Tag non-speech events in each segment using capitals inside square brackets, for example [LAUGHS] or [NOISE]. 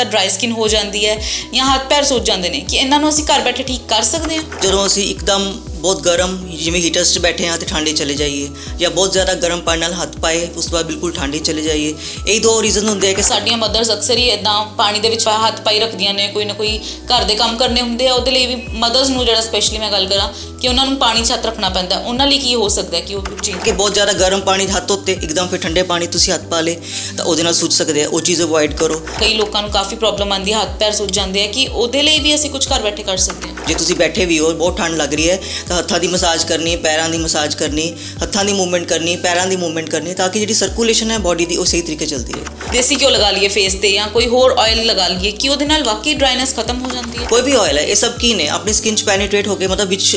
ਕੀਤਾ dry skin ਹੋ ਜਾਂਦੀ ਹੈ ਜਾਂ ਹੱਥ ਪੈਰ ਸੁੱਜ ਜਾਂਦੇ ਨੇ, ਕਿ ਇਹਨਾਂ ਨੂੰ ਅਸੀਂ ਘਰ ਬੈਠੇ ਠੀਕ ਕਰ ਸਕਦੇ ਹਾਂ? ਜਦੋਂ ਅਸੀਂ ਇੱਕਦਮ ਬਹੁਤ ਗਰਮ ਜਿਵੇਂ ਹੀਟਰਸ 'ਚ ਬੈਠੇ ਹਾਂ ਤੇ ਠੰਡੇ ਚਲੇ ਜਾਈਏ ਜਾਂ ਬਹੁਤ ਜ਼ਿਆਦਾ ਗਰਮ ਪਾਣੀ ਨਾਲ ਹੱਥ ਪਾਏ ਉਸ ਤੋਂ ਬਾਅਦ ਬਿਲਕੁਲ ਠੰਡੇ ਚਲੇ ਜਾਈਏ। ਇਹ ਦੋ ਰੀਜ਼ਨ ਹੁੰਦੇ ਆ ਕਿ ਸਾਡੀਆਂ ਮਦਰਸ ਅਕਸਰ ਹੀ ਇਦਾਂ ਪਾਣੀ ਦੇ ਵਿੱਚ ਹੱਥ ਪਾਈ ਰੱਖਦੀਆਂ ਨੇ ਕੋਈ ਨਾ ਕੋਈ ਘਰ ਦੇ ਕੰਮ ਕਰਨੇ ਹੁੰਦੇ ਆ ਉਹਦੇ ਲਈ ਵੀ ਮਦਰਸ ਨੂੰ ਜਿਹੜਾ ਸਪੈਸ਼ਲੀ ਮੈਂ ਗੱਲ ਕਰਾਂ ਕਿ ਉਹਨਾਂ ਨੂੰ ਪਾਣੀ 'ਚ ਹੱਥ ਰੱਖਣਾ ਪੈਂਦਾ ਉਹਨਾਂ ਲਈ ਕੀ ਹੋ ਸਕਦਾ ਕਿ ਉਹ ਚੀਜ਼ ਕਿ ਬਹੁਤ ਜ਼ਿਆਦਾ ਗਰਮ ਪਾਣੀ ਹੱਥ ਉੱਤੇ ਇੱਕਦਮ ਫਿਰ ਠੰਡੇ ਪਾਣੀ ਤੁਸੀਂ ਹੱਥ ਪਾ ਲੇ ਤਾਂ ਉਹਦੇ ਨਾਲ ਸੁੱਜ ਸਕਦੇ ਆ ਉਹ ਚੀਜ਼ ਅਵੋਇਡ ਕਰੋ। ਕਈ ਲੋਕਾਂ ਨੂੰ ਕਾਫੀ ਪ੍ਰੋਬਲਮ ਆਉਂਦੀ ਹੈ ਹੱਥ ਪੈਰ ਸੁੱਜ ਜਾਂਦੇ ਆ ਕਿ ਉਹਦੇ ਲਈ ਵੀ ਅਸੀਂ ਕੁਝ ਘਰ ਬੈਠੇ ਕਰ ਸਕਦੇ ਹਾਂ। ਜੇ ਤੁਸੀਂ ਬੈਠੇ ਵੀ ਹੋ ਬਹੁਤ ਠੰਡ ਲੱਗ ਰਹੀ ਹੈ ਤਾਂ ਹੱਥਾਂ ਦੀ ਮਸਾਜ ਕਰਨੀ ਪੈਰਾਂ ਦੀ ਮਸਾਜ ਕਰਨੀ ਹੱਥਾਂ ਦੀ ਮੂਵਮੈਂਟ ਕਰਨੀ ਪੈਰਾਂ ਦੀ ਮੂਵਮੈਂਟ ਕਰਨੀ ਤਾਂ ਕਿ ਜਿਹੜੀ ਸਰਕੂਲੇਸ਼ਨ ਹੈ ਬਾਡੀ ਦੀ ਉਹ ਸਹੀ ਤਰੀਕੇ ਚੱਲਦੀ ਰਹੇ। ਦੇਸੀ ਘਿਓ ਲਗਾ ਲਈਏ ਫੇਸ ਤੇ ਜਾਂ ਕੋਈ ਹੋਰ ਆਇਲ ਲਗਾ ਲਈਏ ਕਿ ਉਹਦੇ ਨਾਲ ਵਾਕਈ ਡਰਾਈਨੈਸ ਖਤਮ ਹੋ ਜਾਂਦੀ ਹੈ? ਕੋਈ ਵੀ ਆਇਲ ਹੈ ਇਹ ਸਭ ਕੀ ਨੇ? ਆਪਣੀ ਸਕਿਨ ਚ ਪੈਨੀਟ੍ਰੇਟ ਹੋ ਕੇ ਮਤਲਬ ਵਿੱਚ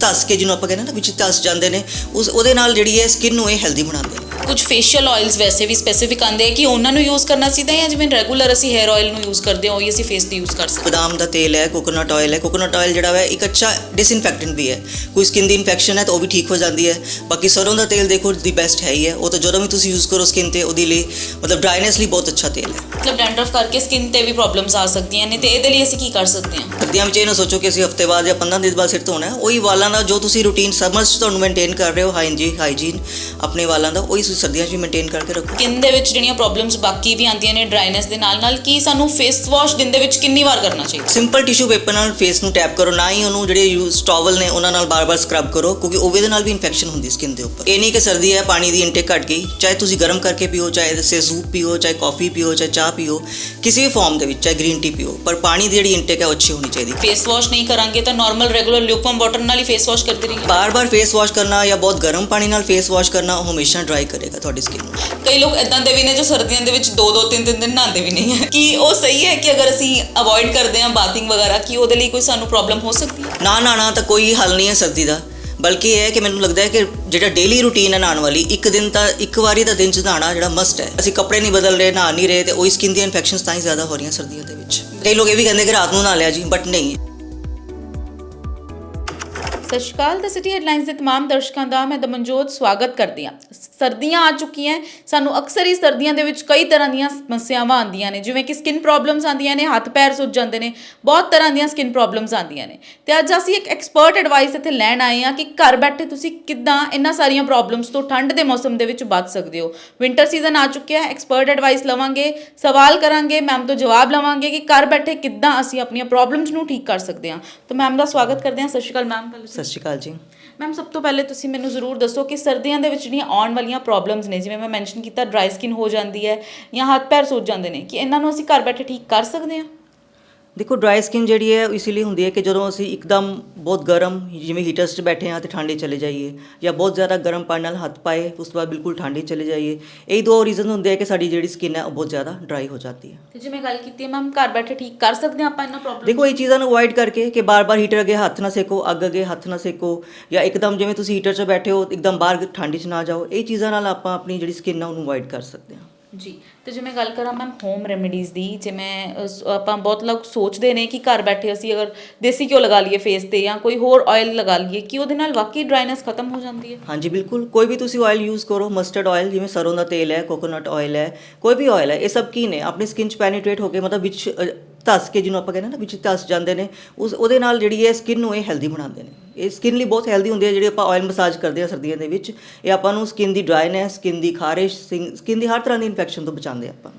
ਧੱਸ ਕੇ ਜਿਹਨੂੰ ਆਪਾਂ ਕਹਿੰਦੇ ਨਾ ਵਿੱਚ ਧੱਸ ਜਾਂਦੇ ਨੇ ਉਸ ਉਹਦੇ ਨਾਲ ਜਿਹੜੀ ਹੈ ਸਕਿਨ ਨੂੰ ਇਹ ਹੈਲਦੀ ਬਣਾਉਂਦੇ ਨੇ। ਕੁਝ ਫੇਸ਼ੀਅਲ ਆਇਲਸ ਵੈਸੇ ਵੀ ਸਪੈਸੀਫਿਕ ਆਉਂਦੇ ਆ ਕਿ ਉਹਨਾਂ ਨੂੰ ਯੂਜ਼ ਕਰਨਾ ਚਾਹੀਦਾ ਹੈ ਜਾਂ ਜਿਵੇਂ ਰੈਗੂਲਰ ਅਸੀਂ ਹੈਅਰ ਆਇਲ ਨੂੰ ਯੂਜ਼ ਕਰਦੇ ਹਾਂ ਉਹੀ ਅਸੀਂ ਫੇਸ ਤੇ ਯੂਜ਼ ਕਰ ਸਕਦੇ ਬਦਾਮ ਦਾ ਤੇਲ ਹੈ ਕੋਕੋਨਟ ਆਇਲ ਹੈ ਕੋਕੋਨਟ ਆਇਲ ਜਿਹੜਾ ਹੈ ਇੱਕ ਅੱਛਾ ਡਿਸਇਨਫੈਕਟੈਂਟ ਵੀ ਹੈ। ਕੋਈ ਸਕਿਨ ਦੀ ਇਨਫੈਕਸ਼ਨ ਹੈ ਤਾਂ ਉਹ ਵੀ ਠੀਕ ਹੋ ਜਾਂਦੀ ਹੈ। ਬਾਕੀ ਸਰੋਂ ਦਾ ਤੇਲ ਦੇਖੋ ਦੀ ਬੈਸਟ ਹੈ ਹੀ ਹੈ। ਉਹ ਤਾਂ ਜਦੋਂ ਵੀ ਤੁਸੀਂ ਯੂਜ਼ ਕਰੋ ਸਕਿਨ ਤੇ ਉਹਦੇ ਲਈ ਮਤਲਬ ਡਰਾਈਨੈਸ ਲਈ ਬਹੁਤ ਅੱਛਾ ਤੇਲ ਹੈ। ਮਤਲਬ ਡੈਂਡਰਫ ਕਰਕੇ ਸਕਿਨ ਤੇ ਵੀ ਪ੍ਰੋਬਲਮਸ ਆ ਸਕਦੀਆਂ ਨੇ ਤੇ ਇਹਦੇ ਲਈ ਅਸੀਂ ਕੀ ਕਰ ਸਕਦੇ ਹਾਂ? ਸਰਦੀਆਂ ਵਿੱਚ ਇਹ ਨਾ ਸੋਚੋ ਕਿ ਅਸੀਂ ਹਫ਼ਤੇ ਬਾਅਦ ਜਾਂ 15 ਦਿਨ ਬਾਅਦ ਸਿਰ ਧੋਣਾ ਹੈ। ਉਹੀ ਵਾਲਾਂ ਦਾ ਜੋ ਤੁਸੀਂ ਰੂਟੀਨ ਸਮਰਸ 'ਚ ਤੁਹਾਨੂੰ ਮੇਨਟੇਨ ਕਰ ਰਹੇ ਹੋ ਹਾਈਜੀਨ ਹਾਈਜੀਨ ਆਪਣੇ ਵਾਲਾਂ ਦਾ ਉਹੀ ਸਰਦੀਆਂ 'ਚ ਵੀ ਮੇਨਟੇਨ ਕਰਕੇ ਰੱਖੋ। ਸਕਿਨ ਦੇ ਵਿੱਚ ਜਿਹੜੀਆਂ ਪ੍ਰੋਬਲਮਸ ਬਾਕੀ ਵੀ ਆਉਂਦੀਆਂ ਨੇ ਡਰਾਈਨੈਸ ਦੇ ਨਾਲ ਨਾਲ ਕੀ ਸਾਨੂੰ ਫੇਸ ਵਾਸ਼ ਦਿਨ ਦੇ ਵਿੱਚ ਕਿੰਨੀ ਵਾਰ ਕਰਨਾ ਚਾਹੀਦਾ? ਸਿੰਪਲ ਟਿਸ਼ੂ ਪੇਪਰ ਨਾਲ ਫੇਸ ਨੂੰ ਟੈਪ ਕਰੋ ਨਾ ਹੀ ਉਹਨੂੰ ਜਿਹੜੇ ਯੂਜ਼ ਟਾਵਲ ਨੇ ਉਹਨਾਂ ਨਾਲ ਬਾਰ-ਬਾਰ ਸਕਰਬ ਕਰੋ ਕਿਉਂਕਿ ਉਹਦੇ ਨਾਲ ਵੀ ਇਨਫੈਕਸ਼ਨ ਹੁੰਦੀ ਸਕਿਨ ਦੇ ਉੱਪਰ। ਇਹ ਨਹੀਂ ਕਿ ਸਰਦੀ ਹੈ ਪਾਣੀ ਦੀ ਇਨਟੇਕ ਘਟ ਗਈ ਚਾਹੇ ਤੁਸੀਂ ਗਰਮ ਕਰਕੇ ਪੀਓ ਚਾਹੇ ਦੱਸੇ ਸੂਪ ਪੀਓ ਚਾਹੇ ਕਾਫੀ ਪੀਓ ਚਾਹੇ ਚਾਹ ਪੀਓ ਕਿਸੇ ਵੀ ਫਾਰਮ ਦੇ ਵਿੱਚ ਚਾਹੇ ਗ੍ਰੀਨ ਟੀ ਪੀਓ ਪਰ ਪਾਣੀ ਦੀ ਜਿਹੜੀ ਇਨਟੇਕ ਹੈ ਉਹ ਅੱਛੀ ਹੋਣੀ ਚਾਹੀਦੀ। ਫੇਸ ਵਾਸ਼ ਨਹੀਂ ਕਰਾਂਗੇ ਤਾਂ ਨਾਰਮਲ ਰੈਗੂਲਰ ਲਿਊਕਮ ਵਾਟਰ ਨਾਲ ਹੀ ਫੇਸ ਵਾਸ਼ ਕਰਦੇ ਰਹੀਏ। ਬਾਰ-ਬਾਰ ਫੇਸ ਵਾਸ਼ ਕਰਨਾ ਜਾਂ ਬਹੁਤ ਗਰਮ ਪਾਣੀ ਨਾਲ ਫੇਸ ਵਾਸ਼ ਕਰਨਾ ਉਹ ਹਮੇਸ਼ਾ ਡਰਾਈ ਕਰੇਗਾ ਤੁਹਾਡੀ ਸਕਿਨ ਨੂੰ। ਕਈ ਲੋਕ ਇਦਾਂ ਦੇ ਵੀ ਨੇ ਜੋ ਸਰਦੀਆਂ ਦੇ ਵਿੱਚ 2-2 3-3 ਦਿਨ ਨਹਾਉਂਦੇ ਵੀ ਨਹੀਂ ਹੈ। ਕਿ ਉਹ ਸਹੀ ਹੈ ਕਿ ਅਗਰ ਅਸੀਂ ਅਵੋਇਡ ਕਰਦੇ ਹਾਂ ਬਾਥਿੰਗ ਵਗੈਰਾ, ਕੀ ਉਹਦੇ ਲਈ ਕੋਈ ਸਾਨੂੰ ਪ੍ਰੋਬਲਮ ਹੋ ਸਕਦੀ ਹੈ? ਨਾ ਨਹਾਉਣਾ ਤਾਂ ਕੋਈ ਹੱਲ ਨਹੀਂ ਹੈ ਸਰਦੀ ਦਾ। ਬਲਕਿ ਇਹ ਹੈ ਕਿ ਮੈਨੂੰ ਲੱਗਦਾ ਹੈ ਕਿ ਜਿਹੜਾ ਡੇਲੀ ਰੂਟੀਨ ਹੈ ਨਹਾਉਣ ਵਾਲੀ, ਇੱਕ ਦਿਨ ਤਾਂ, ਇੱਕ ਵਾਰੀ ਤਾਂ ਦਿਨ ਚ ਨਹਾਉਣਾ ਜਿਹੜਾ ਮਸਟ ਹੈ। ਅਸੀਂ ਕੱਪੜੇ ਨਹੀਂ ਬਦਲ ਰਹੇ, ਨਹਾ ਨਹੀਂ ਰਹੇ ਤੇ ਉਹੀ ਸਕਿਨ ਦੀਆਂ ਇਨਫੈਕਸ਼ਨਸ ਤਾਂ ਹੀ ਜ਼ਿਆਦਾ ਹੋ ਰਹੀਆਂ ਸਰਦੀਆਂ ਦੇ ਵਿੱਚ। ਕਈ ਲੋਕ ਇਹ ਵੀ ਕਹਿੰਦੇ ਕਿ ਰਾਤ ਨੂੰ ਨਹਾ ਲਿਆ ਜੀ ਬਟ ਨਹੀਂ। ਸਤਿ ਸ਼੍ਰੀ ਅਕਾਲ ਦ ਸਿਟੀ ਹੈਡਲਾਈਨਸ ਦੇ तमाम ਦਰਸ਼ਕਾਂ ਦਾ ਮੈਂ ਦਮਨਜੋਤ ਸਵਾਗਤ ਕਰਦੀ ਹਾਂ। ਸਰਦੀਆਂ ਆ ਚੁੱਕੀਆਂ ਸਾਨੂੰ ਅਕਸਰ ਹੀ ਸਰਦੀਆਂ ਦੇ ਵਿੱਚ ਕਈ ਤਰ੍ਹਾਂ ਦੀਆਂ ਸਮੱਸਿਆਵਾਂ ਆਉਂਦੀਆਂ ਨੇ। ਜਿਵੇਂ ਕਿ ਸਕਿਨ ਪ੍ਰੋਬਲਮਸ ਆਉਂਦੀਆਂ ਨੇ, ਹੱਥ ਪੈਰ ਸੁੱਜ ਜਾਂਦੇ ਨੇ। ਬਹੁਤ ਤਰ੍ਹਾਂ ਦੀਆਂ ਸਕਿਨ ਪ੍ਰੋਬਲਮਸ ਆਉਂਦੀਆਂ ਨੇ। ਤੇ ਅੱਜ ਅਸੀਂ ਇੱਕ ਐਕਸਪਰਟ ਐਡਵਾਈਸ ਇੱਥੇ ਲੈਣ ਆਏ ਹਾਂ ਕਿ ਘਰ ਬੈਠੇ ਤੁਸੀਂ ਕਿੱਦਾਂ ਇਹਨਾਂ ਸਾਰੀਆਂ ਪ੍ਰੋਬਲਮਸ ਤੋਂ ਠੰਡ ਦੇ ਮੌਸਮ ਦੇ ਵਿੱਚ ਬਚ ਸਕਦੇ ਹੋ। ਵਿంటర్ ਸੀਜ਼ਨ ਆ ਚੁੱਕਿਆ ਹੈ ਐਕਸਪਰਟ ਐਡਵਾਈਸ ਲਵਾਂਗੇ, ਸਵਾਲ ਕਰਾਂਗੇ ਮੈਮ ਤੋਂ ਜਵਾਬ ਲਵਾਂਗੇ ਕਿ ਘਰ ਬੈਠੇ ਕਿੱਦਾਂ ਅਸੀਂ ਆਪਣੀਆਂ ਪ੍ਰੋਬਲਮਸ ਨੂੰ ਠੀਕ ਕਰ ਸਕਦੇ ਹਾਂ। ਤਾਂ ਮੈਮ ਦਾ ਸਵਾਗਤ ਕਰਦੇ ਹਾਂ। ਸਤਿ ਸ਼੍ਰੀ ਅਕਾਲ ਮੈਮ ਸਤਿ ਸ਼੍ਰੀ ਅਕਾਲ ਜੀ। ਮੈਮ ਸਭ ਤੋਂ ਪਹਿਲੇ ਤੁਸੀਂ ਮੈਨੂੰ ਜ਼ਰੂਰ ਦੱਸੋ ਕਿ ਸਰਦੀਆਂ ਦੇ ਵਿੱਚ ਜਿਹੜੀਆਂ ਆਉਣ ਵਾਲੀਆਂ ਪ੍ਰੋਬਲਮਸ ਨੇ ਜਿਵੇਂ ਮੈਂ ਮੈਂਸ਼ਨ ਕੀਤਾ ਡਰਾਈ ਸਕਿਨ ਹੋ ਜਾਂਦੀ ਹੈ ਜਾਂ ਹੱਥ ਪੈਰ ਸੁੱਜ ਜਾਂਦੇ ਨੇ ਕਿ ਇਹਨਾਂ ਨੂੰ ਅਸੀਂ ਘਰ ਬੈਠੇ ਠੀਕ ਕਰ ਸਕਦੇ ਹਾਂ? ਦੇਖੋ ਡਰਾਈ ਸਕਿਨ ਜਿਹੜੀ ਹੈ ਉਹ ਇਸ ਲਈ ਹੁੰਦੀ ਹੈ ਕਿ ਜਦੋਂ ਅਸੀਂ ਇੱਕਦਮ ਬਹੁਤ ਗਰਮ ਜਿਵੇਂ ਹੀਟਰਸ 'ਚ ਬੈਠੇ ਹਾਂ ਤੇ ਠੰਡੇ ਚਲੇ ਜਾਈਏ ਜਾਂ ਬਹੁਤ ਜ਼ਿਆਦਾ ਗਰਮ ਪਾਣੀ ਨਾਲ ਹੱਥ ਪਾਏ ਉਸ ਤੋਂ ਬਾਅਦ ਬਿਲਕੁਲ ਠੰਡੇ ਚਲੇ ਜਾਈਏ। ਇਹ ਦੋ ਰੀਜ਼ਨ ਹੁੰਦੇ ਆ ਕਿ ਸਾਡੀ ਜਿਹੜੀ ਸਕਿਨ ਹੈ ਉਹ ਬਹੁਤ ਜ਼ਿਆਦਾ ਡਰਾਈ ਹੋ ਜਾਂਦੀ ਹੈ। ਤੇ ਜਿਵੇਂ ਗੱਲ ਕੀਤੀ ਹੈ ਮੈਮ ਘਰ ਬੈਠੇ ਠੀਕ ਕਰ ਸਕਦੇ ਹਾਂ ਆਪਾਂ ਇਹਨਾਂ ਪ੍ਰੋਬਲਮ ਦੇਖੋ ਇਹ ਚੀਜ਼ਾਂ ਨੂੰ ਅਵੋਇਡ ਕਰਕੇ ਕਿ ਬਾਰ-ਬਾਰ ਹੀਟਰ ਅੱਗੇ ਹੱਥ ਨਾ ਸੇਕੋ ਅੱਗ ਅੱਗੇ ਹੱਥ ਨਾ ਸੇਕੋ ਜਾਂ ਇੱਕਦਮ ਜਿਵੇਂ ਤੁਸੀਂ ਹੀਟਰ 'ਚ ਬੈਠੇ ਹੋ ਇੱਕਦਮ ਬਾਹਰ ਠੰਡ 'ਚ ਨਾ ਜਾਓ ਇਹ ਚੀਜ਼ਾਂ ਨਾਲ ਆਪਾਂ ਆਪਣੀ ਜਿਹੜੀ ਸਕਿਨ ਹੈ ਉਹਨੂੰ ਅਵੋਇਡ ਕਰ ਸਕਦੇ ਹਾਂ। ਜੀ। ਤੇ ਜਿਵੇਂ ਗੱਲ ਕਰਾਂ ਮੈਮ ਹੋਮ ਰੈਮੇਡੀਜ਼ ਦੀ ਜਿਵੇਂ ਅ, ਆਪਾਂ ਬਹੁਤ ਲੋਕ ਸੋਚਦੇ ਨੇ ਕਿ ਘਰ ਬੈਠੇ ਅਸੀਂ ਅਗਰ ਦੇਸੀ ਘਿਓ ਲਗਾ ਲਈਏ ਫੇਸ ਤੇ ਜਾਂ ਕੋਈ ਹੋਰ ਆਇਲ ਲਗਾ ਲਈਏ ਕਿ ਉਹਦੇ ਨਾਲ ਵਾਕਈ ਡਰਾਈਨੈਸ ਖਤਮ ਹੋ ਜਾਂਦੀ ਹੈ? ਹਾਂਜੀ ਬਿਲਕੁਲ। ਕੋਈ ਵੀ ਤੁਸੀਂ ਆਇਲ ਯੂਜ਼ ਕਰੋ ਮਸਟਰਡ ਆਇਲ ਜਿਵੇਂ ਸਰੋਂ ਦਾ ਤੇਲ ਹੈ ਕੋਕੋਨਟ ਆਇਲ ਹੈ ਕੋਈ ਵੀ ਆਇਲ ਹੈ ਇਹ ਸਭ ਕੀ ਨੇ? ਆਪਣੀ ਸਕਿਨ ਚ ਪੈਨੀਟ੍ਰੇਟ ਹੋ ਕੇ ਮਤਲਬ ਵਿੱਚ ਅ, ਧੱਸ ਕੇ ਜਿਹਨੂੰ ਆਪਾਂ ਕਹਿੰਦੇ ਨਾ ਵਿੱਚ ਧਸ ਜਾਂਦੇ ਨੇ ਉਸ ਉਹਦੇ ਨਾਲ ਜਿਹੜੀ ਹੈ ਸਕਿਨ ਨੂੰ ਇਹ ਹੈਲਦੀ ਬਣਾਉਂਦੇ ਨੇ। ਇਹ ਸਕਿਨ ਲਈ ਬਹੁਤ ਹੈਲਦੀ ਹੁੰਦੀ ਆ ਜਿਹੜੇ ਆਪਾਂ ਆਇਲ ਮਸਾਜ ਕਰਦੇ ਹਾਂ ਸਰਦੀਆਂ ਦੇ ਵਿੱਚ, ਇਹ ਆਪਾਂ ਨੂੰ ਸਕਿਨ ਦੀ ਡਰਾਈਨੈਸ ਸਕਿਨ ਦੀ ਖਾਰਿਸ਼ ਸਕਿਨ ਦੀ ਹਰ ਤਰ੍ਹਾਂ ਦੀ ਇਨਫੈਕਸ਼ਨ ਤੋਂ ਬਚਾਉਂਦੇ ਆ ਆਪਾਂ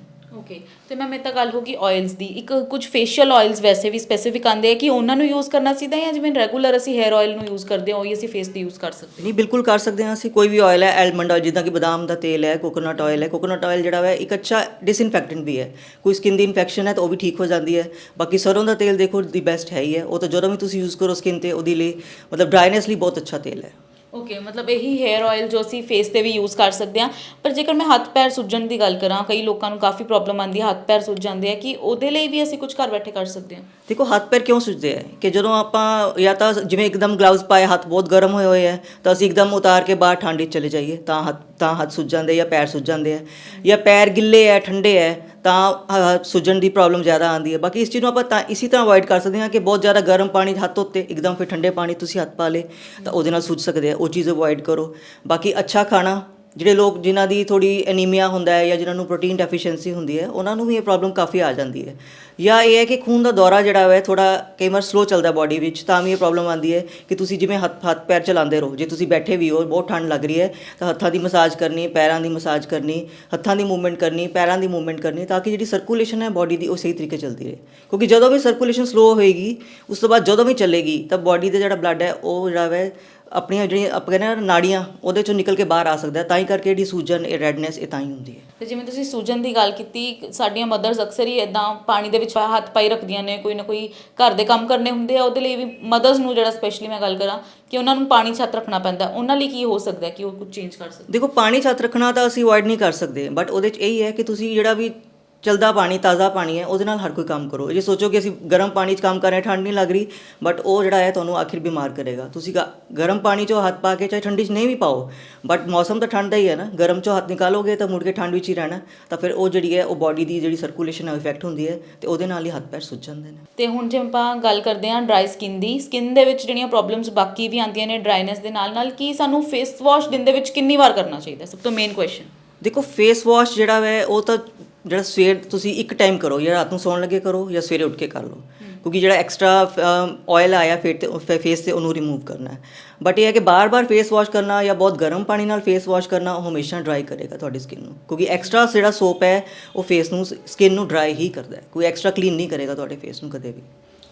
ਓਕੇ ਤੇ ਮੈਮ ਇਹ ਤਾਂ ਗੱਲ ਹੋ ਗਈ ਆਇਲਸ ਦੀ। ਇੱਕ ਕੁਝ ਫੇਸ਼ੀਅਲ ਆਇਲਸ ਵੈਸੇ ਵੀ ਸਪੈਸੀਫਿਕ ਆਉਂਦੇ ਆ ਕਿ ਉਹਨਾਂ ਨੂੰ ਯੂਜ਼ ਕਰਨਾ ਚਾਹੀਦਾ ਜਾਂ ਜਿਵੇਂ ਰੈਗੂਲਰ ਅਸੀਂ ਹੈਅਰ ਆਇਲ ਨੂੰ ਯੂਜ਼ ਕਰਦੇ ਹਾਂ, ਉਹੀ ਅਸੀਂ ਫੇਸ ਤੇ ਯੂਜ਼ ਕਰ ਸਕਦੇ ਨਹੀਂ, ਬਿਲਕੁਲ ਕਰ ਸਕਦੇ ਹਾਂ ਅਸੀਂ। ਕੋਈ ਵੀ ਆਇਲ ਹੈ ਐਲਮੰਡ ਆਇਲ ਜਿੱਦਾਂ ਕਿ ਬਦਾਮ ਦਾ ਤੇਲ ਹੈ ਕੋਕੋਨਟ ਆਇਲ ਹੈ। ਕੋਕੋਨਟ ਆਇਲ ਜਿਹੜਾ ਹੈ ਇੱਕ ਅੱਛਾ ਡਿਸਇਨਫੈਕਟੈਂਟ ਵੀ ਹੈ। ਕੋਈ ਸਕਿਨ ਦੀ ਇਨਫੈਕਸ਼ਨ ਹੈ ਤਾਂ ਉਹ ਵੀ ਠੀਕ ਹੋ ਜਾਂਦੀ ਹੈ। ਬਾਕੀ ਸਰੋਂ ਦਾ ਤੇਲ ਦੇਖੋ ਦੀ ਬੈਸਟ ਹੈ ਹੀ ਹੈ। ਉਹ ਤਾਂ ਜਦੋਂ ਵੀ ਤੁਸੀਂ ਯੂਜ਼ ਕਰੋ ਸਕਿਨ ਤੇ, ਉਹਦੇ ਲਈ ਮਤਲਬ ਡਰਾਈਨੈਸ ਲਈ ਬਹੁਤ ਅੱਛਾ ਤੇਲ ਹੈ। ਓਕੇ ਮਤਲਬ ਇਹੀ ਹੈਅਰ ਆਇਲ ਜੋ ਅਸੀਂ ਫੇਸ ਤੇ ਵੀ ਯੂਜ਼ ਕਰ ਸਕਦੇ ਹਾਂ। ਪਰ ਜੇਕਰ ਮੈਂ ਹੱਥ ਪੈਰ ਸੁੱਜਣ ਦੀ ਗੱਲ ਕਰਾਂ, ਕਈ ਲੋਕਾਂ ਨੂੰ ਕਾਫੀ ਪ੍ਰੋਬਲਮ ਆਉਂਦੀ ਹੈ, ਹੱਥ ਪੈਰ ਸੁੱਜ ਜਾਂਦੇ ਆ ਕਿ ਉਹਦੇ ਲਈ ਵੀ ਅਸੀਂ ਕੁਝ ਘਰ ਬੈਠੇ ਕਰ ਸਕਦੇ ਹਾਂ। ਦੇਖੋ, ਹੱਥ ਪੈਰ ਕਿਉਂ ਸੁੱਜਦੇ ਹੈ ਕਿ ਜਦੋਂ ਆਪਾਂ ਜਾਂ ਤਾਂ ਜਿਵੇਂ ਇੱਕਦਮ ਗਲਵਜ਼ ਪਾਏ, ਹੱਥ ਬਹੁਤ ਗਰਮ ਹੋਏ ਹੋਏ ਹੈ ਤਾਂ ਅਸੀਂ ਇੱਕਦਮ ਉਤਾਰ ਕੇ ਬਾਹਰ ਠੰਡ 'ਚ ਚਲੇ ਜਾਈਏ, ਤਾਂ ਹੱਥ ਤਾਂ ਹੱਥ ਸੁੱਜ ਜਾਂਦੇ ਜਾਂ ਪੈਰ ਸੁੱਜ ਜਾਂਦੇ ਹੈ ਜਾਂ ਪੈਰ ਗਿੱਲੇ ਹੈ ਠੰਡੇ ਹੈ ਤਾਂ ਅਹ, ਸੁੱਜਣ ਦੀ ਪ੍ਰੋਬਲਮ ਜ਼ਿਆਦਾ ਆਉਂਦੀ ਹੈ। ਬਾਕੀ ਇਸ ਚੀਜ਼ ਨੂੰ ਆਪਾਂ ਤਾਂ ਇਸੇ ਤਰ੍ਹਾਂ ਅਵੋਇਡ ਕਰ ਸਕਦੇ ਹਾਂ ਕਿ ਬਹੁਤ ਜ਼ਿਆਦਾ ਗਰਮ ਪਾਣੀ ਹੱਥ ਉੱਤੇ ਇੱਕਦਮ ਫਿਰ ਠੰਡੇ ਪਾਣੀ ਤੁਸੀਂ ਹੱਥ ਪਾ ਲੇ ਤਾਂ ਉਹਦੇ ਨਾਲ ਸੁੱਜ ਸਕਦੇ ਆ। ਉਹ ਚੀਜ਼ ਅਵੋਇਡ ਕਰੋ। ਬਾਕੀ ਅੱਛਾ ਖਾਣਾ ਜਿਹੜੇ ਲੋਕ ਜਿਨ੍ਹਾਂ ਦੀ ਥੋੜੀ ਐਨੀਮੀਆ ਹੁੰਦਾ ਹੈ ਜਾਂ ਜਿਨ੍ਹਾਂ ਨੂੰ ਪ੍ਰੋਟੀਨ ਡੈਫੀਸ਼ੀਐਂਸੀ ਹੁੰਦੀ ਹੈ, ਉਹਨਾਂ ਨੂੰ ਵੀ ਇਹ ਪ੍ਰੋਬਲਮ ਕਾਫੀ ਆ ਜਾਂਦੀ ਹੈ। ਜਾਂ ਇਹ ਹੈ ਕਿ ਖੂਨ ਦਾ ਦੌਰਾ ਜਿਹੜਾ ਹੈ ਥੋੜਾ ਕਈ ਵਾਰ ਸਲੋ ਚੱਲਦਾ ਬਾਡੀ ਵਿੱਚ, ਤਾਂ ਵੀ ਇਹ ਪ੍ਰੋਬਲਮ ਆਉਂਦੀ ਹੈ ਕਿ ਤੁਸੀਂ ਜਿਵੇਂ ਹੱਥ ਹੱਥ ਪੈਰ ਚਲਾਉਂਦੇ ਰਹੋ। ਜੇ ਤੁਸੀਂ ਬੈਠੇ ਵੀ ਹੋ, ਬਹੁਤ ਠੰਡ ਲੱਗ ਰਹੀ ਹੈ, ਤਾਂ ਹੱਥਾਂ ਦੀ ਮਸਾਜ ਕਰਨੀ, ਪੈਰਾਂ ਦੀ ਮਸਾਜ ਕਰਨੀ, ਹੱਥਾਂ ਦੀ ਮੂਵਮੈਂਟ ਕਰਨੀ, ਪੈਰਾਂ ਦੀ ਮੂਵਮੈਂਟ ਕਰਨੀ, ਤਾਂ ਕਿ ਜਿਹੜੀ ਸਰਕੂਲੇਸ਼ਨ ਹੈ ਬਾਡੀ ਦੀ ਉਹ ਸਹੀ ਤਰੀਕੇ ਚੱਲਦੀ ਰਹੇ। ਕਿਉਂਕਿ ਜਦੋਂ ਵੀ ਸਰਕੂਲੇਸ਼ਨ ਸਲੋ ਹੋਏਗੀ, ਉਸ ਤੋਂ ਬਾਅਦ ਜਦੋਂ ਵੀ ਚੱਲੇਗੀ, ਤਾਂ ਬਾਡੀ ਦਾ ਜਿਹੜਾ ਬਲੱਡ ਹੈ, ਉਹ ਜਿਹੜਾ ਹੈ ਆਪਣੀਆਂ ਜਿਹੜੀਆਂ ਆਪਾਂ ਕਹਿੰਦੇ ਨਾ ਨਾੜੀਆਂ ਉਹਦੇ ਚੋਂ ਨਿਕਲ ਕੇ ਬਾਹਰ ਆ ਸਕਦਾ ਹੈ। ਤਾਂ ਹੀ ਕਰਕੇ ਜਿਹੜੀ ਸੂਜਨ ਇਹ ਰੈਡਨੈਸ ਇਹ ਤਾਂ ਹੀ ਹੁੰਦੀ ਹੈ। ਤੇ ਜਿਵੇਂ ਤੁਸੀਂ ਸੂਜਨ ਦੀ ਗੱਲ ਕੀਤੀ ਸਾਡੀਆਂ ਮਦਰਸ ਅਕਸਰ ਹੀ ਇਦਾਂ ਪਾਣੀ ਦੇ ਵਿੱਚ ਹੱਥ ਪਾਈ ਰੱਖਦੀਆਂ ਨੇ ਕੋਈ ਨਾ ਕੋਈ ਘਰ ਦੇ ਕੰਮ ਕਰਨੇ ਹੁੰਦੇ ਆ ਉਹਦੇ ਲਈ ਵੀ ਮਦਰਸ ਨੂੰ ਜਿਹੜਾ ਸਪੈਸ਼ਲੀ ਮੈਂ ਗੱਲ ਕਰਾਂ ਕਿ ਉਹਨਾਂ ਨੂੰ ਪਾਣੀ 'ਚ ਹੱਥ ਰੱਖਣਾ ਪੈਂਦਾ ਉਹਨਾਂ ਲਈ ਕੀ ਹੋ ਸਕਦਾ ਕਿ ਉਹ ਕੁਝ ਚੇਂਜ ਕਰ ਸਕਦੇ ਦੇਖੋ ਪਾਣੀ ਹੱਥ ਰੱਖਣਾ ਤਾਂ ਅਸੀਂ ਅਵੋਇਡ ਨਹੀਂ ਕਰ ਸਕਦੇ ਬਟ ਉਹਦੇ 'ਚ ਇਹੀ ਹੈ ਕਿ ਤੁਸੀਂ ਜਿਹੜਾ ਵੀ ਚਲਦਾ ਪਾਣੀ ਤਾਜ਼ਾ ਪਾਣੀ ਹੈ ਉਹਦੇ ਨਾਲ ਹਰ ਕੋਈ ਕੰਮ ਕਰੋ। ਜੇ ਸੋਚੋ ਕਿ ਅਸੀਂ ਗਰਮ ਪਾਣੀ 'ਚ ਕੰਮ ਕਰ ਰਹੇ ਹਾਂ, ਠੰਡ ਨਹੀਂ ਲੱਗ ਰਹੀ ਬਟ ਉਹ ਜਿਹੜਾ ਹੈ ਤੁਹਾਨੂੰ ਆਖਿਰ ਬਿਮਾਰ ਕਰੇਗਾ। ਤੁਸੀਂ ਗਰਮ ਪਾਣੀ 'ਚੋਂ ਹੱਥ ਪਾ ਕੇ ਚਾਹੇ ਠੰਡੀ 'ਚ ਨਹੀਂ ਵੀ ਪਾਓ ਬਟ ਮੌਸਮ ਤਾਂ ਠੰਡ ਦਾ ਹੀ ਹੈ ਨਾ। ਗਰਮ 'ਚੋਂ ਹੱਥ ਨਿਕਾਲੋਗੇ ਤਾਂ ਮੁੜ ਕੇ ਠੰਡ ਵਿੱਚ ਹੀ ਰਹਿਣਾ ਤਾਂ ਫਿਰ ਉਹ ਜਿਹੜੀ ਹੈ ਉਹ ਬਾਡੀ ਦੀ ਜਿਹੜੀ ਸਰਕੂਲੇਸ਼ਨ ਹੈ ਇਫੈਕਟ ਹੁੰਦੀ ਹੈ ਤੇ ਉਹਦੇ ਨਾਲ ਹੀ ਹੱਥ ਪੈਰ ਸੁੱਜ ਜਾਂਦੇ ਨੇ। ਤੇ ਹੁਣ ਜੇ ਆਪਾਂ ਗੱਲ ਕਰਦੇ ਹਾਂ ਡਰਾਈ ਸਕਿਨ ਦੀ ਸਕਿਨ ਦੇ ਵਿੱਚ ਜਿਹੜੀਆਂ ਪ੍ਰੋਬਲਮਸ ਬਾਕੀ ਵੀ ਆਉਂਦੀਆਂ ਨੇ ਡਰਾਈਨੈਸ ਦੇ ਨਾਲ ਨਾਲ ਕੀ ਸਾਨੂੰ ਫੇਸ ਵਾਸ਼ ਦਿਨ ਦੇ ਵਿੱਚ ਕਿੰਨੀ ਵਾਰ ਕਰਨਾ ਚਾਹੀਦਾ ਸਭ ਤੋਂ ਮੇਨ ਕੁਐਸਚਨ ਦੇਖੋ ਫੇਸ ਵਾਸ਼ ਜਿਹੜਾ ਹੈ ਉਹ ਤਾਂ ਜਿਹੜਾ ਸਵੇਰ ਤੁਸੀਂ ਇੱਕ ਟਾਈਮ ਕਰੋ ਜਾਂ ਰਾਤ ਨੂੰ ਸੌਣ ਲੱਗੇ ਕਰੋ ਜਾਂ ਸਵੇਰੇ ਉੱਠ ਕੇ ਕਰ ਲਓ। ਕਿਉਂਕਿ ਜਿਹੜਾ ਐਕਸਟਰਾ ਆਇਲ ਆਇਆ ਫੇਸ ਤੇ ਫੇਸ ਤੇ ਉਹਨੂੰ ਰਿਮੂਵ ਕਰਨਾ ਹੈ। ਬਟ ਇਹ ਹੈ ਕਿ ਬਾਰ-ਬਾਰ ਫੇਸ ਵਾਸ਼ ਕਰਨਾ ਜਾਂ ਬਹੁਤ ਗਰਮ ਪਾਣੀ ਨਾਲ ਫੇਸ ਵਾਸ਼ ਕਰਨਾ ਉਹ ਹਮੇਸ਼ਾ ਡਰਾਈ ਕਰੇਗਾ ਤੁਹਾਡੀ ਸਕਿਨ ਨੂੰ। ਕਿਉਂਕਿ ਐਕਸਟਰਾ ਜਿਹੜਾ ਸੋਪ ਹੈ ਉਹ ਫੇਸ ਨੂੰ ਸਕਿਨ ਨੂੰ ਡਰਾਈ ਹੀ ਕਰਦਾ ਹੈ। ਕੋਈ ਐਕਸਟਰਾ ਕਲੀਨ ਨਹੀਂ ਕਰੇਗਾ ਤੁਹਾਡੇ ਫੇਸ ਨੂੰ ਕਦੇ ਵੀ।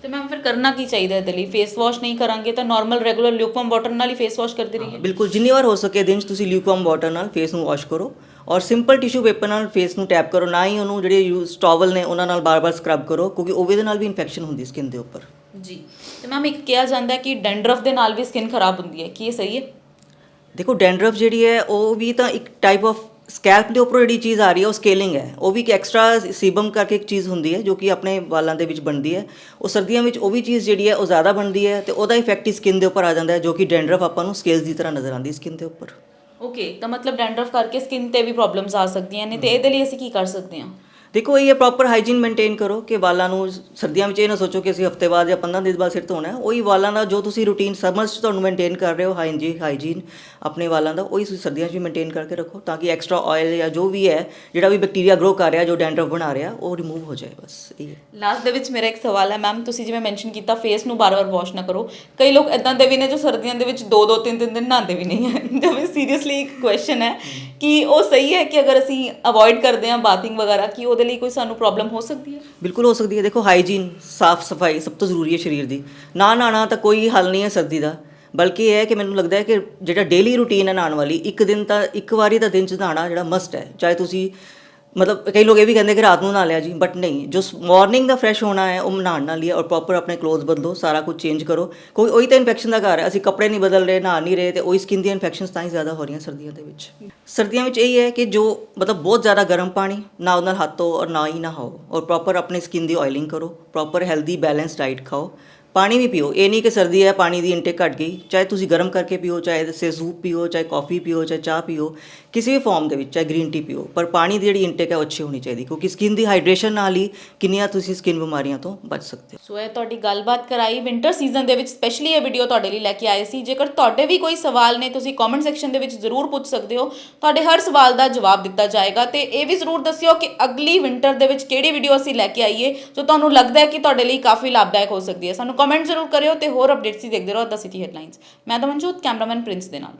ਤੇ ਮੈਮ ਫਿਰ ਕਰਨਾ ਕੀ ਚਾਹੀਦਾ ਇਹਦੇ ਲਈ? ਫੇਸ ਵਾਸ਼ ਨਹੀਂ ਕਰਾਂਗੇ ਤਾਂ ਨਾਰਮਲ ਰੈਗੂਲਰ ਲਿਕਵਮ ਵਾਟਰ ਨਾਲ ਹੀ ਫੇਸ ਵਾਸ਼ ਕਰਦੇ ਰਹੀਏ? ਬਿਲਕੁਲ ਜਿੰਨੀ ਵਾਰ ਹੋ ਸਕੇ ਦਿਨ 'ਚ ਤੁਸੀਂ ਲਿਕਵਮ ਵਾਟਰ ਨਾਲ ਫੇਸ ਨੂੰ ਵਾਸ਼ ਕਰੋ। ਔਰ ਸਿੰਪਲ ਟਿਸ਼ੂ ਪੇਪਰ ਨਾਲ ਫੇਸ ਨੂੰ ਟੈਪ ਕਰੋ ਨਾ ਹੀ ਉਹਨੂੰ ਜਿਹੜੇ ਯੂਜ਼ ਟਾਵਲ ਨੇ ਉਹਨਾਂ ਨਾਲ ਬਾਰ-ਬਾਰ ਸਕਰਬ ਕਰੋ ਕਿਉਂਕਿ ਉਹਦੇ ਨਾਲ ਵੀ ਇਨਫੈਕਸ਼ਨ ਹੁੰਦੀ ਸਕਿਨ ਦੇ ਉੱਪਰ। ਜੀ। ਤੇ ਮੈਮ ਇੱਕ ਕਿਹਾ ਜਾਂਦਾ ਹੈ ਕਿ ਡੈਂਡਰਫ ਦੇ ਨਾਲ ਵੀ ਸਕਿਨ ਖਰਾਬ ਹੁੰਦੀ ਹੈ। ਕੀ ਇਹ ਸਹੀ ਹੈ? ਦੇਖੋ ਡੈਂਡਰਫ ਜਿਹੜੀ ਹੈ ਉਹ ਵੀ ਤਾਂ ਇੱਕ ਟਾਈਪ ਆਫ ਸਕੈਲਪ ਦੇ ਉੱਪਰ ਜਿਹੜੀ ਚੀਜ਼ ਆ ਰਹੀ ਹੈ ਉਹ ਸਕੇਲਿੰਗ ਹੈ। ਉਹ ਵੀ ਇੱਕ ਐਕਸਟਰਾ ਸੀਬਮ ਕਰਕੇ ਇੱਕ ਚੀਜ਼ ਹੁੰਦੀ ਹੈ ਜੋ ਕਿ ਆਪਣੇ ਵਾਲਾਂ ਦੇ ਵਿੱਚ ਬਣਦੀ ਹੈ। ਉਹ ਸਰਦੀਆਂ ਵਿੱਚ ਉਹ ਵੀ ਚੀਜ਼ ਜਿਹੜੀ ਹੈ ਉਹ ਜ਼ਿਆਦਾ ਬਣਦੀ ਹੈ ਤੇ ਉਹਦਾ ਇਫੈਕਟ ਹੀ ਸਕਿਨ ਦੇ ਉੱਪਰ ਆ ਜਾਂਦਾ ਹੈ ਜੋ ਕਿ ਡੈਂਡਰਫ ਆਪਾਂ ਨੂੰ ਸਕੇਲਸ ਦੀ ਤਰ੍ਹਾਂ ਨਜ਼ਰ ਆਉਂਦੀ ਸਕਿਨ ਦੇ ਉੱਪਰ। ਓਕੇ ਤਾਂ ਮਤਲਬ ਡੈਂਡਰਫ ਕਰਕੇ ਸਕਿਨ ਤੇ ਵੀ ਪ੍ਰੋਬਲਮਸ ਆ ਸਕਦੀਆਂ ਨੇ ਤੇ ਇਹਦੇ ਲਈ ਅਸੀਂ ਕੀ ਕਰ ਸਕਦੇ ਹਾਂ? ਦੇਖੋ, ਇਹ ਪ੍ਰੋਪਰ ਹਾਈਜੀਨ ਮੇਨਟੇਨ ਕਰੋ ਕਿ ਵਾਲਾਂ ਨੂੰ ਸਰਦੀਆਂ ਵਿੱਚ ਇਹ ਨਾ ਸੋਚੋ ਕਿ ਅਸੀਂ ਹਫ਼ਤੇ ਬਾਅਦ ਜਾਂ 15 ਦਿਨ ਬਾਅਦ ਸਿਰ ਧੋਣਾ ਹੈ। ਉਹੀ ਵਾਲਾਂ ਦਾ ਜੋ ਤੁਸੀਂ ਰੂਟੀਨ ਸਮਰਸ 'ਚ ਤੁਹਾਨੂੰ ਮੇਨਟੇਨ ਕਰ ਰਹੇ ਹੋ ਹਾਈਜੀ ਹਾਈਜੀਨ ਆਪਣੇ ਵਾਲਾਂ ਦਾ, ਉਹੀ ਤੁਸੀਂ ਸਰਦੀਆਂ 'ਚ ਵੀ ਮੇਨਟੇਨ ਕਰਕੇ ਰੱਖੋ ਤਾਂ ਕਿ ਐਕਸਟਰਾ ਆਇਲ ਜਾਂ ਜੋ ਵੀ ਹੈ, ਜਿਹੜਾ ਵੀ ਬੈਕਟੀਰੀਆ ਗਰੋ ਕਰ ਰਿਹਾ, ਜੋ ਡੈਂਡਰਫ ਬਣਾ ਰਿਹਾ, ਉਹ ਰਿਮੂਵ ਹੋ ਜਾਏ ਬਸ, ਇਹ ਹੈ। ਲਾਸਟ ਦੇ ਵਿੱਚ ਮੇਰਾ ਇੱਕ ਸਵਾਲ ਹੈ ਮੈਮ ਤੁਸੀਂ ਜਿਵੇਂ ਮੈਂਸ਼ਨ ਕੀਤਾ ਫੇਸ ਨੂੰ ਬਾਰ-ਬਾਰ ਵਾਸ਼ ਨਾ ਕਰੋ। ਕਈ ਲੋਕ ਇਦਾਂ ਦੇ ਵੀ ਨੇ ਜੋ ਸਰਦੀਆਂ ਦੇ ਵਿੱਚ 2-2 3-3 ਦਿਨ ਨਹਾਉਂਦੇ ਵੀ ਨਹੀਂ ਹੈ। [LAUGHS] ਜਿਵੇਂ ਸੀਰੀਅਸਲੀ ਇੱਕ ਕੁਐਸਚਨ ਹੈ ਕਿ ਉਹ ਸਹੀ ਹੈ ਕਿ ਅਗਰ ਅਸੀਂ ਅਵੋਇਡ ਕਰਦੇ ਹਾਂ ਬਾਥਿੰਗ ਵਗੈਰਾ, ਕਿ ਉਹਦੇ ਲਈ ਕੋਈ ਸਾਨੂੰ ਪ੍ਰੋਬਲਮ ਹੋ ਸਕਦੀ ਹੈ? ਬਿਲਕੁਲ ਹੋ ਸਕਦੀ ਹੈ। ਦੇਖੋ ਹਾਈਜੀਨ ਸਾਫ਼ ਸਫ਼ਾਈ ਸਭ ਤੋਂ ਜ਼ਰੂਰੀ ਹੈ ਸਰੀਰ ਦੀ। ਨਾ ਨਹਾਉਣਾ ਤਾਂ ਕੋਈ ਹੱਲ ਨਹੀਂ ਹੈ ਸਰਦੀ ਦਾ। ਬਲਕਿ ਇਹ ਹੈ ਕਿ ਮੈਨੂੰ ਲੱਗਦਾ ਹੈ ਕਿ ਜਿਹੜਾ ਡੇਲੀ ਰੂਟੀਨ ਹੈ ਨਹਾਉਣ ਵਾਲੀ, ਇੱਕ ਦਿਨ ਤਾਂ, ਇੱਕ ਵਾਰੀ ਤਾਂ ਦਿਨ ਚ ਨਹਾਉਣਾ ਜਿਹੜਾ ਮਸਟ ਹੈ। ਚਾਹੇ ਤੁਸੀਂ ਮਤਲਬ ਕਈ ਲੋਕ ਇਹ ਵੀ ਕਹਿੰਦੇ ਕਿ ਰਾਤ ਨੂੰ ਨਹਾ ਲਿਆ ਜੀ ਬਟ ਨਹੀਂ, ਜੋ ਮਾਰਨਿੰਗ ਦਾ ਫਰੈਸ਼ ਹੋਣਾ ਹੈ, ਉਹ ਨਹਾਉਣ ਨਾਲ ਲਿਆ ਔਰ ਪ੍ਰੋਪਰ ਆਪਣੇ ਕਲੋਥਸ ਬਦਲੋ, ਸਾਰਾ ਕੁਝ ਚੇਂਜ ਕਰੋ। ਕੋਈ ਉਹੀ ਤਾਂ ਇਨਫੈਕਸ਼ਨ ਦਾ ਘਰ ਹੈ, ਅਸੀਂ ਕੱਪੜੇ ਨਹੀਂ ਬਦਲ ਰਹੇ, ਨਹਾ ਨਹੀਂ ਰਹੇ ਤੇ ਉਹੀ ਸਕਿਨ ਦੀਆਂ ਇਨਫੈਕਸ਼ਨਸ ਤਾਂ ਹੀ ਜ਼ਿਆਦਾ ਹੋ ਰਹੀਆਂ ਸਰਦੀਆਂ ਦੇ ਵਿੱਚ। ਸਰਦੀਆਂ ਵਿੱਚ ਇਹ ਹੈ ਕਿ ਜੋ ਮਤਲਬ ਬਹੁਤ ਜ਼ਿਆਦਾ ਗਰਮ ਪਾਣੀ, ਨਾ ਉਹਨਾਂ ਨਾਲ ਹੱਥ ਔਰ ਨਾ ਹੀ ਨਹਾਓ ਔਰ ਪ੍ਰੋਪਰ ਆਪਣੀ ਸਕਿਨ ਦੀ ਆਇਲਿੰਗ ਕਰੋ ਪ੍ਰੋਪਰ ਹੈਲਦੀ ਬੈਲੈਂਸ ਡਾਈਟ ਖਾਓ। ਪਾਣੀ ਵੀ ਪੀਓ। ਇਹ ਨਹੀਂ ਕਿ ਸਰਦੀ ਹੈ, ਪਾਣੀ ਦੀ ਇਨਟੇਕ ਘਟ ਗਈ। ਚਾਹੇ ਤੁਸੀਂ ਗਰਮ ਕਰਕੇ ਪੀਓ, ਚਾਹੇ ਸੇ ਸੂਪ ਪੀਓ, ਚਾਹੇ ਕਾਫੀ ਪੀਓ, ਚਾਹੇ ਚਾਹ ਪੀਓ, ਕਿਸੇ ਵੀ ਫਾਰਮ ਦੇ ਵਿੱਚ, ਚਾਹੇ ਗ੍ਰੀਨ ਟੀ ਪੀਓ। ਪਰ ਪਾਣੀ ਦੀ ਜਿਹੜੀ ਇਨਟੇਕ ਹੈ, ਉਹ ਅੱਛੀ ਹੋਣੀ ਚਾਹੀਦੀ। ਕਿਉਂਕਿ ਸਕਿਨ ਦੀ ਹਾਈਡਰੇਸ਼ਨ ਨਾਲ ਹੀ ਕਿੰਨੀਆਂ ਤੁਸੀਂ ਸਕਿਨ ਬਿਮਾਰੀਆਂ ਤੋਂ ਬਚ ਸਕਦੇ ਹੋ। ਸੋ ਇਹ ਤੁਹਾਡੀ ਗੱਲਬਾਤ ਕਰਾਈ। ਵਿంటర్ ਸੀਜ਼ਨ ਦੇ ਵਿੱਚ ਸਪੈਸ਼ਲੀ ਇਹ ਵੀਡੀਓ ਤੁਹਾਡੇ ਲਈ ਲੈ ਕੇ ਆਏ ਸੀ। ਜੇਕਰ ਤੁਹਾਡੇ ਵੀ ਕੋਈ ਸਵਾਲ ਨੇ, ਤੁਸੀਂ ਕਮੈਂਟ ਸੈਕਸ਼ਨ ਦੇ ਵਿੱਚ ਜ਼ਰੂਰ ਪੁੱਛ ਸਕਦੇ ਹੋ। ਤੁਹਾਡੇ ਹਰ ਸਵਾਲ ਦਾ ਜਵਾਬ ਦਿੱਤਾ ਜਾਏਗਾ। ਤੇ ਇਹ ਵੀ ਜ਼ਰੂਰ ਦੱਸਿਓ ਕਿ ਅਗਲੀ ਵਿంటర్ ਦੇ ਵਿੱਚ ਕਿਹੜੀ ਵੀਡੀਓ ਅਸੀਂ ਲੈ ਕੇ ਆਈਏ, ਜੋ ਤੁਹਾਨੂੰ ਲੱਗਦਾ ਹੈ ਕਿ ਤੁਹਾਡੇ ਲਈ ਕਾਫੀ ਲਾਭਦਾਇਕ ਹੋ ਸਕਦੀ ਹੈ। ਸਾਨੂੰ ਕਮੈਂਟ ਜ਼ਰੂਰ ਕਰਿਓ ਤੇ ਹੋਰ ਅਪਡੇਟਸ ਹੀ ਦੇਖਦੇ ਰਹੋ ਦ ਸਿਟੀ ਹੈਡਲਾਈਨਸ ਮੈਂ ਤਾਂ ਮਨਜੋਤ ਕੈਮਰਾਮੈਨ ਪ੍ਰਿੰਸ ਦੇ ਨਾਲ।